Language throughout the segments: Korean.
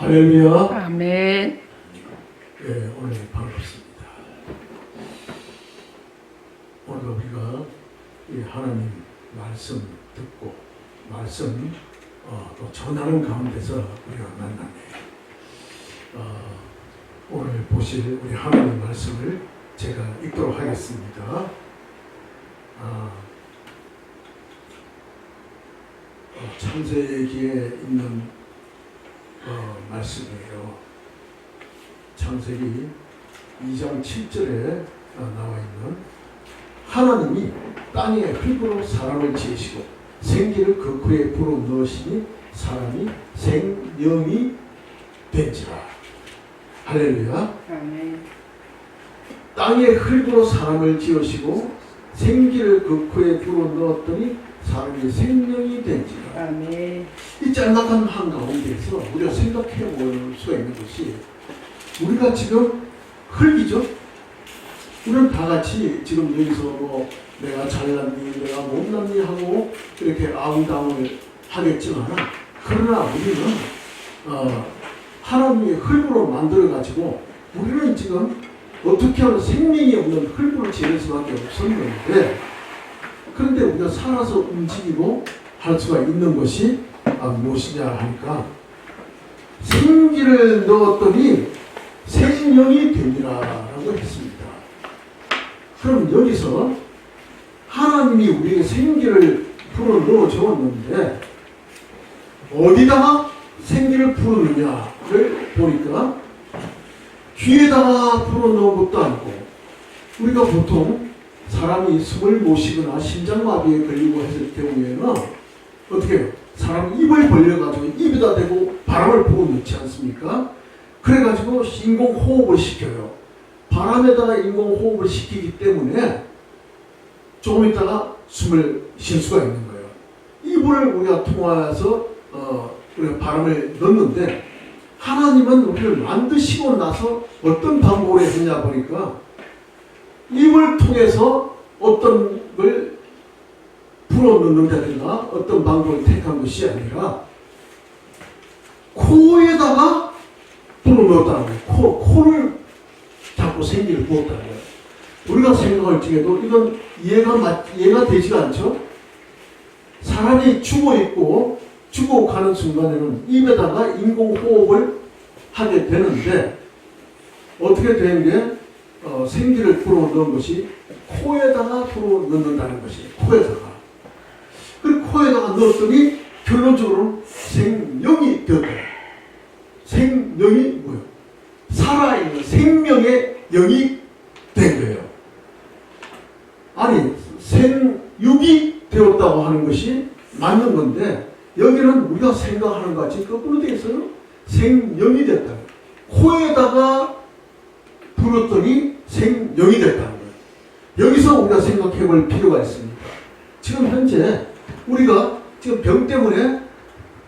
할렐루야. 아멘. 예, 오늘 반갑습니다. 오늘 우리가 이 하나님 말씀 듣고 말씀 어, 또 전하는 가운데서 우리가 만나네. 어, 오늘 보실 우리 하나님 말씀을 제가 읽도록 하겠습니다. 아, 어, 창세기에 있는 어, 말씀이에요. 창세기 2장 7절에 어, 나와 있는 하나님이 땅에 흙으로 사람을 지으시고 생기를 그 구에 불어 넣으시니 사람이 생명이 된지라 할렐루야. 땅에 흙으로 사람을 지으시고 생기를 그 구에 불어 넣었더니 사람이 생명이 된지라 아멘. 이 짤막한 한가운데서 우리가 생각해 볼 수가 있는 것이 우리가 지금 흙이죠. 우리는 다 같이 지금 여기서 뭐 내가 잘났니, 내가 못났니 하고 이렇게 아웅다웅을 하겠지만 그러나 우리는 어, 하나님이 흙으로 만들어 가지고 우리는 지금 어떻게 하면 생명이 없는 흙으로 지을 수밖에 없었는데 그런데 우리가 살아서 움직이고 할 수가 있는 것이 아, 무엇이냐 하니까 생기를 넣었더니 생명이 되니라라고 했습니다. 그럼 여기서 하나님이 우리에게 생기를 불어 넣어 주었는데 어디다가 생기를 부르느냐를 보니까 귀에다가 불어 넣은 것도 아니고 우리가 보통 사람이 숨을 못 쉬거나 심장마비에 걸리고 했을 경우에는 어떻게 해요? 사람 입을 벌려가지고 입에다 대고 바람을 부어 넣지 않습니까? 그래가지고 인공호흡을 시켜요. 바람에다가 인공호흡을 시키기 때문에 조금 있다가 숨을 쉴 수가 있는 거예요. 입을 우리가 통해서 어, 우리가 바람을 넣는데 하나님은 우리를 만드시고 나서 어떤 방법을 했냐 보니까 입을 통해서 어떤 걸 불어넣는다든가 어떤 방법을 택한 것이 아니라 코에다가 불어넣었다는 거예요. 코, 코를 잡고 생기를 부었다는 거예요. 우리가 생각할 적에도 이건 이해가, 맞, 이해가 되지가 않죠? 사람이 죽어 있고 죽어 가는 순간에는 입에다가 인공호흡을 하게 되는데 어떻게 되는 게 어, 생기를 불어 넣은 것이 코에다가 불어 넣는다는 것이 코에다가 그 코에다가 넣었더니 결론적으로 생명이 되었다. 생명이 뭐예요? 살아있는 생명의 영이 된 거예요. 아니 생육이 되었다고 하는 것이 맞는 건데 여기는 우리가 생각하는 것 같이 거꾸로 되어 있어요. 생명이 됐다. 코에다가 불었더니 생명이 됐다는 거예요. 여기서 우리가 생각해 볼 필요가 있습니다. 지금 현재 우리가 지금 병 때문에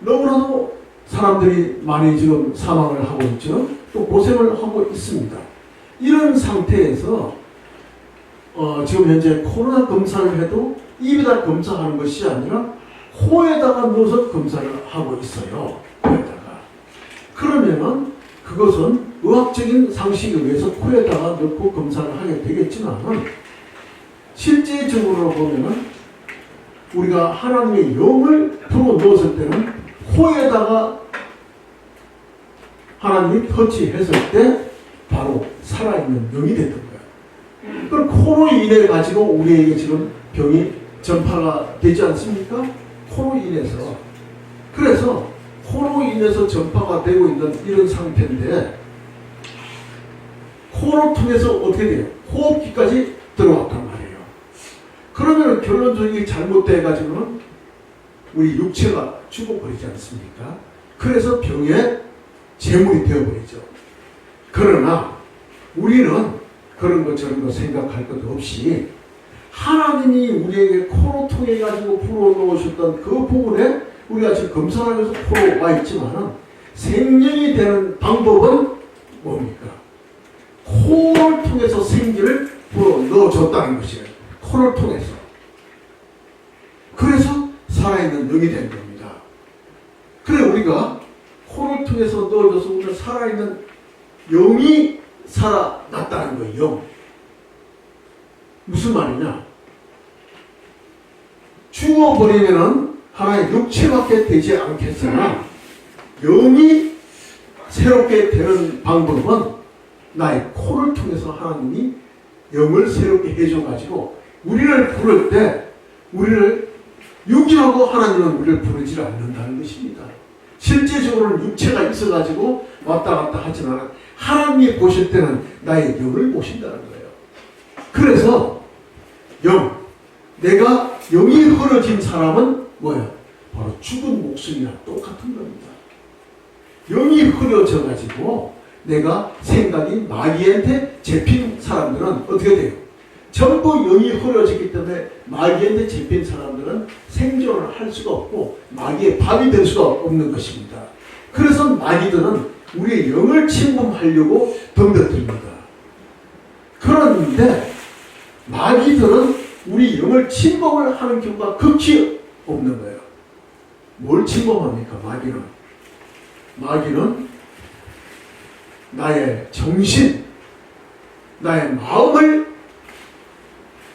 너무나도 사람들이 많이 지금 사망을 하고 있죠. 또 고생을 하고 있습니다. 이런 상태에서 어, 지금 현재 코로나 검사를 해도 입에다 검사하는 것이 아니라 코에다가 넣어서 검사를 하고 있어요. 코에다가. 그러면은 그것은 의학적인 상식에 의해서 코에다가 넣고 검사를 하게 되겠지만은 실제적으로 보면은 우리가 하나님의 영을 불어 넣었을 때는 코에다가 하나님이 터치했을 때 바로 살아있는 영이 됐던 거예요. 그럼 코로 인해 가지고 우리에게 지금 병이 전파가 되지 않습니까? 코로 인해서. 그래서 코로 인해서 전파가 되고 있는 이런 상태인데 코로 통해서 어떻게 돼요? 호흡기까지 들어왔단 말이에요. 그러면 결론적인 잘못돼 가지고는 우리 육체가 죽어버리지 않습니까? 그래서 병의 제물이 되어버리죠. 그러나 우리는 그런 것 저런 거 생각할 것도 없이 하나님이 우리에게 코로 통해 가지고 불어넣으셨던 그 부분에 우리가 지금 검사하면서 코로 와 있지만은 생명이 되는 방법은 뭡니까? 코를 통해서 생기를 불어 넣어 줬다는 것이에요. 코를 통해서. 그래서 살아있는 영이 된 겁니다. 그래 우리가 코를 통해서 넣어줘서 우리가 살아있는 영이 살아났다는 거예요. 영. 무슨 말이냐? 죽어버리면은 하나의 육체밖에 되지 않겠으나 영이 새롭게 되는 방법은 나의 코를 통해서 하나님이 영을 새롭게 해줘가지고 우리를 부를 때 우리를 육이라고 하나님은 우리를 부르지 않는다는 것입니다. 실제적으로는 육체가 있어가지고 왔다 갔다 하지만 하나님이 보실 때는 나의 영을 보신다는 거예요. 그래서 영, 내가 영이 흐려진 사람은 뭐예요? 바로 죽은 목숨이랑 똑같은 겁니다. 영이 흐려져가지고 내가 생각이 마귀한테 잡힌 사람들은 어떻게 돼요? 전부 영이 흐려지기 때문에 마귀한테 잡힌 사람들은 생존을 할 수가 없고 마귀의 밥이 될 수가 없는 것입니다. 그래서 마귀들은 우리의 영을 침범하려고 덤벼듭니다. 그런데 마귀들은 우리 영을 침범을 하는 경우가 극히 없는 거예요. 뭘 침범합니까? 마귀는. 마귀는 나의 정신, 나의 마음을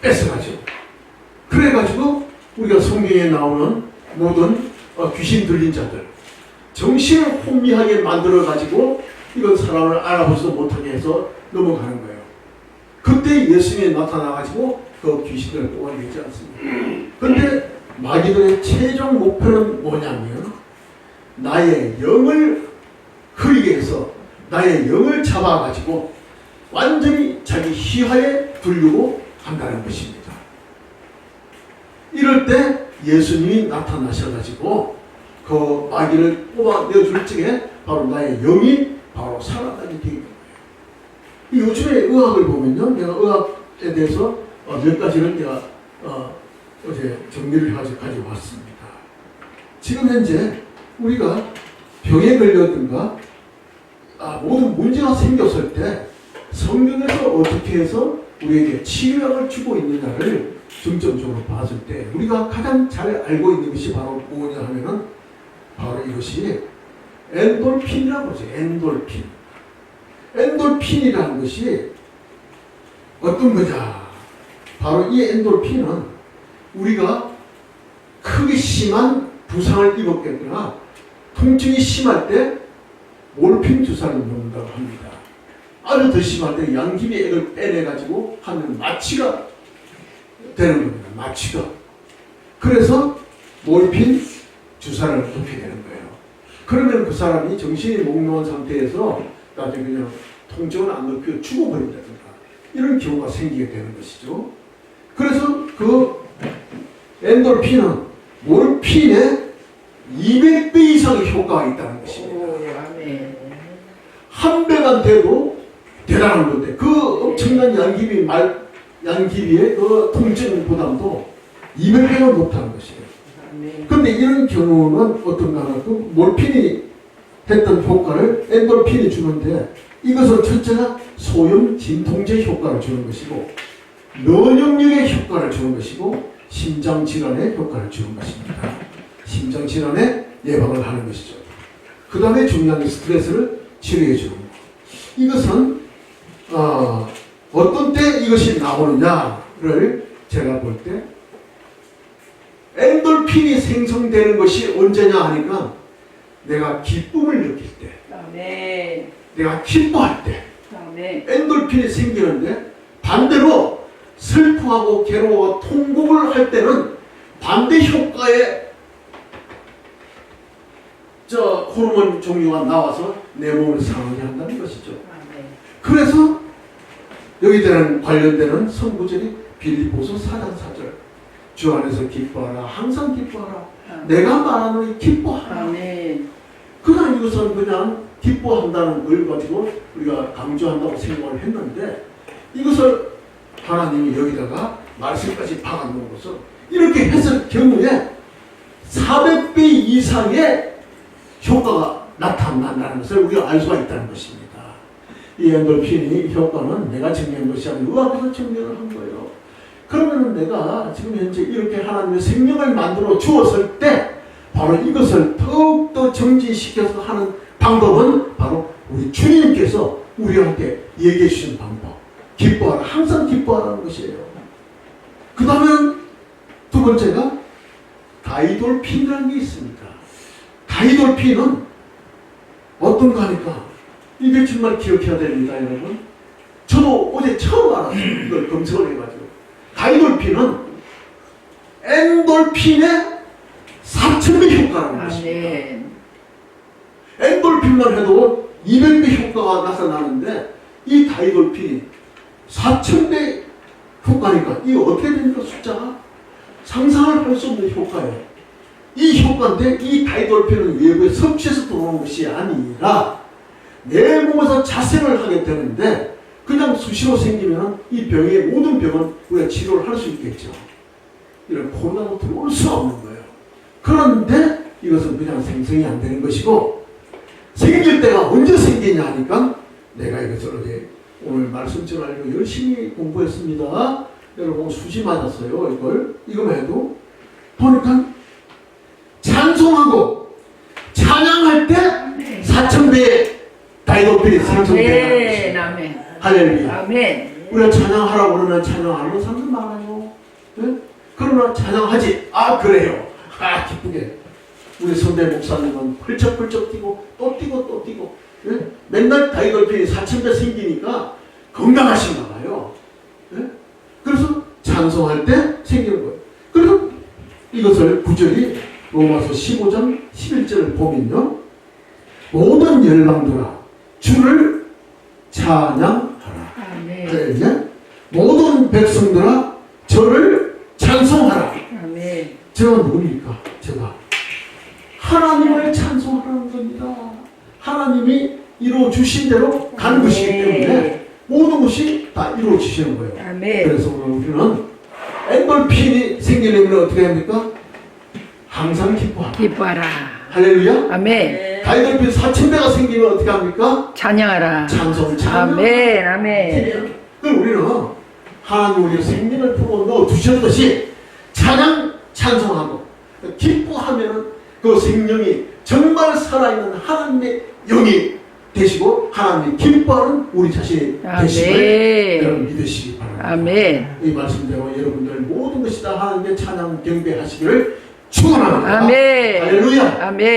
뺏어가죠. 그래가지고 우리가 성경에 나오는 모든 어, 귀신 들린 자들, 정신을 혼미하게 만들어가지고 이건 사람을 알아보지도 못하게 해서 넘어가는 거예요. 그때 예수님이 나타나가지고 그 귀신들을 뽑아내지 않습니다. 근데 마귀들의 최종 목표는 뭐냐면 나의 영을 흐리게 해서 나의 영을 잡아가지고 완전히 자기 희화에 두려고 한다는 것입니다. 이럴 때 예수님이 나타나셔가지고 그 마귀를 뽑아내줄 적에 바로 나의 영이 바로 살아나게 되는 거예요. 이 요즘에 의학을 보면요. 내가 의학에 대해서 어, 몇 가지를 내가 어, 어제 정리를 가지고 가져왔습니다. 지금 현재 우리가 병에 걸렸든가 아, 모든 문제가 생겼을 때 성경에서 어떻게 해서 우리에게 치료약을 주고 있느냐를 중점적으로 봤을 때 우리가 가장 잘 알고 있는 것이 바로 뭐냐 하면은 바로 이것이 엔돌핀이라고 하죠. 엔돌핀. 엔돌핀이라는 것이 어떤 거냐? 바로 이 엔돌핀은 우리가 크게 심한 부상을 입었겠거나 통증이 심할 때 몰핀 주사를 놓는다고 합니다. 더 심할 때 양귀비 액을 빼내가지고 하면 마취가 되는 겁니다. 마취가. 그래서 몰핀 주사를 놓게 되는 거예요. 그러면 그 사람이 정신이 몽롱한 상태에서 나중에 그냥 통증을 안 느끼고 죽어버린다든가 이런 경우가 생기게 되는 것이죠. 그래서 그 엔돌핀은 몰핀의 200배 이상의 효과가 있다는 것입니다. 오, 아멘. 한 배만 돼도 대단한 건데 그 엄청난 양귀비 말 양귀비의 그 통증 부담도 200배가 높다는 것이에요. 아멘. 근데 이런 경우는 어떤가 하면 그 몰핀이 했던 효과를 엔돌핀이 주는데 이것은 첫째가 소염 진통제 효과를 주는 것이고 면역력의 효과를 주는 것이고 심장 질환의 효과를 주는 것입니다. 심장 질환의 예방을 하는 것이죠. 그 다음에 중요한 게 스트레스를 치료해 주는 것. 이것은 어, 어떤 때 이것이 나오느냐를 제가 볼 때 엔돌핀이 생성되는 것이 언제냐 하니까 내가 기쁨을 느낄 때, 아멘. 내가 기뻐할 때 아멘. 엔돌핀이 생기는데 반대로 슬퍼하고 괴로워 통곡을 할 때는 반대 효과의 저 호르몬 종류가 나와서 내 몸을 상하게 한다는 것이죠. 아멘. 그래서 여기 되는 관련되는 선구절이 빌리포스 4장 4절 주 안에서 기뻐하라 항상 기뻐하라 내가 말하는 기뻐하라 아멘. 그냥 이것은 그냥 기뻐한다는 걸 가지고 우리가 강조한다고 생각을 했는데 이것을 하나님이 여기다가 말씀까지 박아놓은 것은 이렇게 했을 경우에 400배 이상의 효과가 나타난다는 것을 우리가 알 수가 있다는 것입니다. 이 엔돌핀이 효과는 내가 정리한 것이 아니라 의학에서 정리를 한 거예요. 그러면 내가 지금 현재 이렇게 하나님의 생명을 만들어 주었을 때 바로 이것을 더욱더 정진시켜서 하는 방법은 바로 우리 주님께서 우리한테 얘기해 주신 방법. 기뻐하라. 항상 기뻐하라는 것이에요. 그 다음에 두 번째가 다이돌핀이라는 게 있습니다. 다이돌핀은 어떤 거 하니까 이게 정말 기억해야 됩니다, 여러분. 저도 어제 처음 알았어요. 이걸 검색을 해가지고. 다이돌핀은 엔돌핀의 4,000배 효과라는 것입니다. 아멘. 엔돌핀만 해도 200배 효과가 나타나는데 이 다이돌핀이 4,000배 효과니까 이게 어떻게 됩니까 숫자가? 상상을 할 수 없는 효과예요. 이 효과인데 이 다이돌핀은 외부에 섭취해서 들어오는 것이 아니라 내 몸에서 자생을 하게 되는데 그냥 수시로 생기면 이 병의 모든 병은 우리가 치료를 할 수 있겠죠. 이런 코로나도 들어올 수 없는 거예요. 그런데 이것은 그냥 생성이 안 되는 것이고 생길 때가 언제 생기냐 하니까 내가 이것을 어제 오늘 말씀 전하려고 열심히 공부했습니다. 여러분 수지 맞았어요. 이걸 이거만 해도 보니까 찬송하고 찬양할 때 다이도필이 생성된다는 아멘. 것입니다. 아멘. 할렐루야. 아멘. 우리가 찬양하라고 그러면 찬양 안 하는 사람들 많아요. 예? 그러나 찬양하지. 아 그래요. 아 기쁘게. 우리 선배 목사님은 펄쩍펄쩍 뛰고 또 뛰고 또 뛰고 예? 맨날 다이돌핀이 4천배 생기니까 건강하신가 봐요. 예? 그래서 찬송할 때 생기는 거예요. 그래서 이것을 구절이 로마서 15장 11절을 보면요. 모든 열방들아 주를 찬양하라. 아멘. 할렐루야. 모든 백성들아 저를 찬송하라. 아멘. 제가 누굽니까? 제가 하나님을 찬송하라는 겁니다. 하나님이 이루어 주신 대로 가는 것이기 때문에 모든 것이 다 이루어 주시는 거예요. 아멘. 그래서 오늘 우리는 엔돌핀이 생기려면 어떻게 합니까? 항상 기뻐하라. 기뻐하라. 할렐루야. 아멘. 다이돌핀 4천배가 생기면 어떻게 합니까? 찬양하라. 찬송 찬양. 아멘. 아멘. 그럼 우리는 하나님 우리 생명을 품어 넣어 주셨듯이 찬양 찬송하고 기뻐하면 그 생명이 정말 살아있는 하나님의 영이 되시고 하나님이 기뻐하는 우리 자신이 아멘. 여러분 믿으시기 바랍니다. 아멘. 이 말씀대로 여러분들 모든 것이 다 하나님의 찬양 경배하시기를 축원합니다. 아멘. 할렐루야. 아멘.